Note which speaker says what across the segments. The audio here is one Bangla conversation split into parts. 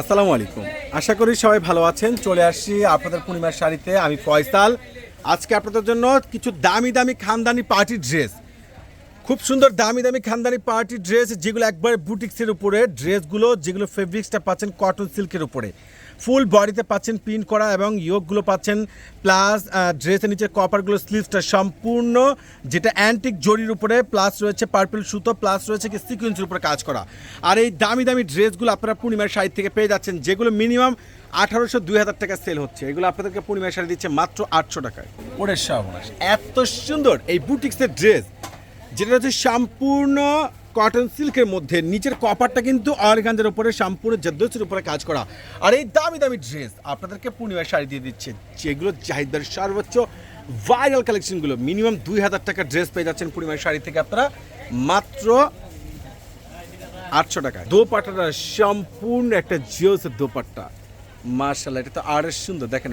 Speaker 1: আসসালামু আলাইকুম। আশা করি সবাই ভালো আছেন। চলে আসছি আপনাদের পূর্ণিমার শাড়িতে। আমি ফয়সাল। আজকে আপনাদের জন্য কিছু দামি দামি খানদানি পার্টি ড্রেস। খুব সুন্দর দামি দামি খানদানি পার্টি ড্রেস, যেগুলো একবার বুটিক্সের উপরে, ড্রেসগুলো, যেগুলো ফেব্রিক্সটা পাচ্ছেন কটন সিল্কের উপরে। ফুল বডিতে পাচ্ছেন প্রিন্ট করা এবং ইয়োগগুলো পাচ্ছেন প্লাস ড্রেসের নিচে কপারগুলো স্লিভসটা সম্পূর্ণ যেটা অ্যান্টিক জরির উপরে প্লাস রয়েছে পার্পল সুতো প্লাস রয়েছে কি সিকুয়েন্সের উপরে কাজ করা। আর এই দামি দামি ড্রেসগুলো আপনারা পূর্ণিমার সাইড থেকে পেয়ে যাচ্ছেন যেগুলো মিনিমাম আঠারোশো দুই হাজার টাকা সেল হচ্ছে। এগুলো আপনাদেরকে পূর্ণিমার শাড়ি দিচ্ছে মাত্র আটশো টাকায়। ওরে এত সুন্দর এই বুটিক্সের ড্রেস যেটা হচ্ছে সম্পূর্ণ কটন সিল্কের মধ্যে নিচের কপারটা কিন্তু অর্গানদের উপরে সম্পূর্ণ জদ্দসের উপরে কাজ করা। আর এই দামি দামি ড্রেস আপনাদেরকে পূর্ণিমার শাড়ি দিয়ে দিচ্ছে। যেগুলো জাহিদদের সর্বোচ্চ ভাইরাল কালেকশনগুলো মিনিমাম দুই হাজার টাকার ড্রেস পেয়ে যাচ্ছেন পূর্ণিমার শাড়ি থেকে আপনারা। মাত্র আটশো টাকা দোপাট্টাটা সম্পূর্ণ একটা জিওসের দোপাট্টা। মার্শাল্লাহ, এটা তো আরও সুন্দর। দেখেন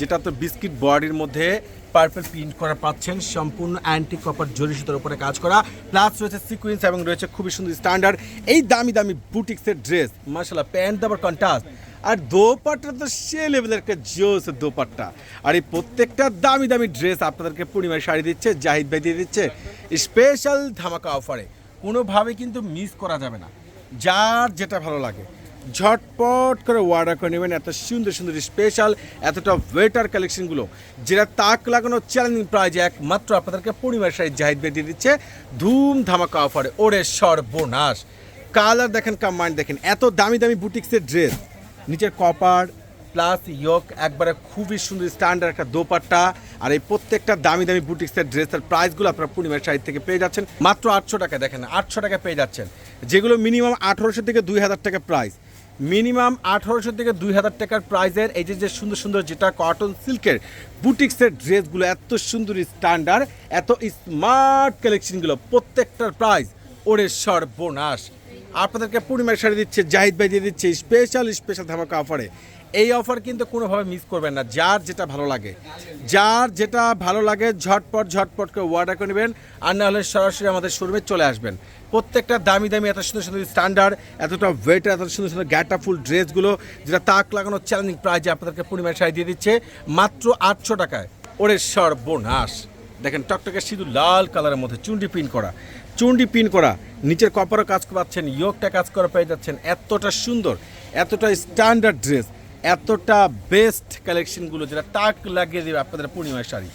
Speaker 1: যেটা তো বিস্কিট বডির মধ্যে পার্পল প্রিন্ট করা পাচ্ছেন, সম্পূর্ণ অ্যান্টি কপার জরি সুতোর উপরে কাজ করা। প্লাস রয়েছে সিকুয়েন্স এবং রয়েছে খুবই সুন্দর স্ট্যান্ডার্ড এই দামি দামি বুটিক্সের ড্রেস মার্শাল্লাহ প্যান্ট আবার কন্ট্রাস্ট আর দোপাট্টা তো সে লেভেলের একটা জোস দোপাট্টা। আর এই প্রত্যেকটা দামি দামি ড্রেস আপনাদেরকে পূর্ণিমায় শাড়ি দিচ্ছে, জাহিদ ভাই দিয়ে দিচ্ছে স্পেশাল ধামাকা অফারে কোনোভাবে কিন্তু মিস করা যাবে না। যার যেটা ভালো লাগে। ঝটপট করে অর্ডার করে নেবেন এত সুন্দর সুন্দর স্পেশাল এতটা ওয়েটার কালেকশনগুলো যেটা তাক লাগানো চ্যালেঞ্জিং প্রাইজ একমাত্র আপনাদেরকে পরিবার সাইজ জাহিদ ভাই দিয়ে দিচ্ছে ধুম ধামাকা অফারে ওরে সর্বনাশ। কালার দেখেন কামান্ড দেখেন, এত দামি দামি বুটিক্সের ড্রেস নিচের কপার প্লাস ইয়ক একবারে খুবই সুন্দর স্ট্যান্ডার্ড একটা দোপাট্টা, আর এই প্রত্যেকটা দামি দামি বুটিক্সের ড্রেসের প্রাইসগুলো আপনারা পূর্ণিমার সাইড থেকে পেয়ে যাচ্ছেন। মাত্র আটশো টাকা দেখেন, আটশো টাকা পেয়ে যাচ্ছেন, যেগুলো মিনিমাম আঠারোশো থেকে দুই হাজার টাকা প্রাইস মিনিমাম আঠারোশো থেকে দুই হাজার টাকার প্রাইজের এই যে যে সুন্দর সুন্দর যেটা কটন সিল্কের বুটিক্সের ড্রেসগুলো এত সুন্দর স্ট্যান্ডার্ড এত স্মার্ট কালেকশনগুলো প্রত্যেকটার প্রাইস ওরে সর্বনাশ। আপনাদেরকে পূর্ণিমার শাড়ি দিচ্ছে, জাহিদ ভাই দিয়ে দিচ্ছে স্পেশাল স্পেশাল ধামাকা অফারে এই অফার কিন্তু কোনোভাবে মিস করবেন না। যার যেটা ভালো লাগে। যার যেটা ভালো লাগে, ঝটপট ঝটপট করে অর্ডার করে নেবেন। আর না হলে সরাসরি আমাদের শোরুমে চলে আসবেন। প্রত্যেকটা দামি দামি এত সুন্দর সুন্দর স্ট্যান্ডার্ড এতটা ওয়েট এত সুন্দর সুন্দর গ্যাটা ফুল ড্রেসগুলো, যেটা তাক লাগানো চ্যালেঞ্জিং প্রাইজে আপনাদেরকে পূর্ণিমার শাড়ি দিয়ে দিচ্ছে। মাত্র আটশো টাকায়। ওরে সর্বনাশ। দেখেন টকটকে সিঁদুর লাল কালারের মধ্যে, চুন্ডি পিন করা। চুন্ডি পিন করা। নিচের কপারও কাজ পাচ্ছেন ইয়োগটা কাজ করা পেয়ে যাচ্ছেন এতটা সুন্দর, এতটা স্ট্যান্ডার্ড ড্রেস এতটা বেস্ট কালেকশনগুলো যেটা টাক লাগিয়ে দেবে আপনাদের পূর্ণিমার শাড়ি,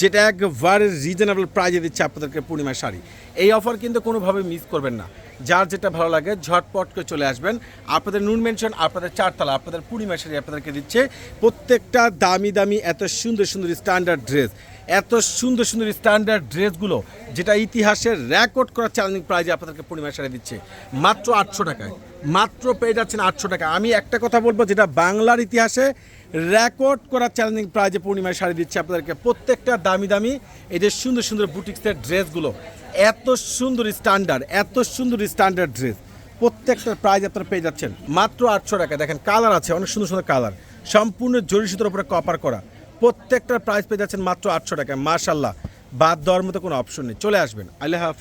Speaker 1: যেটা একবারে রিজনেবল প্রাইজে দিচ্ছে আপনাদেরকে পূর্ণিমার শাড়ি। এই অফার কিন্তু কোনোভাবে মিস করবেন না। যার যেটা ভালো লাগে, ঝটপট করে চলে আসবেন। আপনাদের নুন মেনশন আপনাদের চারতলা, আপনাদের পূর্ণিমা শাড়ি আপনাদেরকে দিচ্ছে প্রত্যেকটা দামি দামি, এত সুন্দর সুন্দর স্ট্যান্ডার্ড ড্রেস এত সুন্দর সুন্দর স্ট্যান্ডার্ড ড্রেসগুলো যেটা ইতিহাসের রেকর্ড করা চ্যালেঞ্জিং প্রাইজে আপনাদেরকে পূর্ণিমা শাড়ি দিচ্ছে। মাত্র আটশো টাকায়। মাত্র পেয়ে যাচ্ছেন আটশো টাকা। আমি একটা কথা বলব, যেটা বাংলার ইতিহাসে রেকর্ড করা চ্যালেঞ্জিং প্রাইজে পূর্ণিমায় শাড়ি দিচ্ছে আপনাদেরকে। প্রত্যেকটা দামি দামি এই যে সুন্দর সুন্দর বুটিক্সের ড্রেসগুলো, এত সুন্দর স্ট্যান্ডার্ড এত সুন্দর স্ট্যান্ডার্ড ড্রেস প্রত্যেকটার প্রাইজ আপনারা পেয়ে যাচ্ছেন। মাত্র আটশো টাকা। দেখেন কালার আছে, অনেক সুন্দর সুন্দর কালার সম্পূর্ণ জরি সুতোর উপরে কপার করা। প্রত্যেকটার প্রাইস পেয়ে যাচ্ছেন মাত্র আটশো টাকা মার্শাল্লাহ বাদ দেওয়ার মতো কোনো অপশন নেই। চলে আসবেন। আল্লাহ হাফেজ।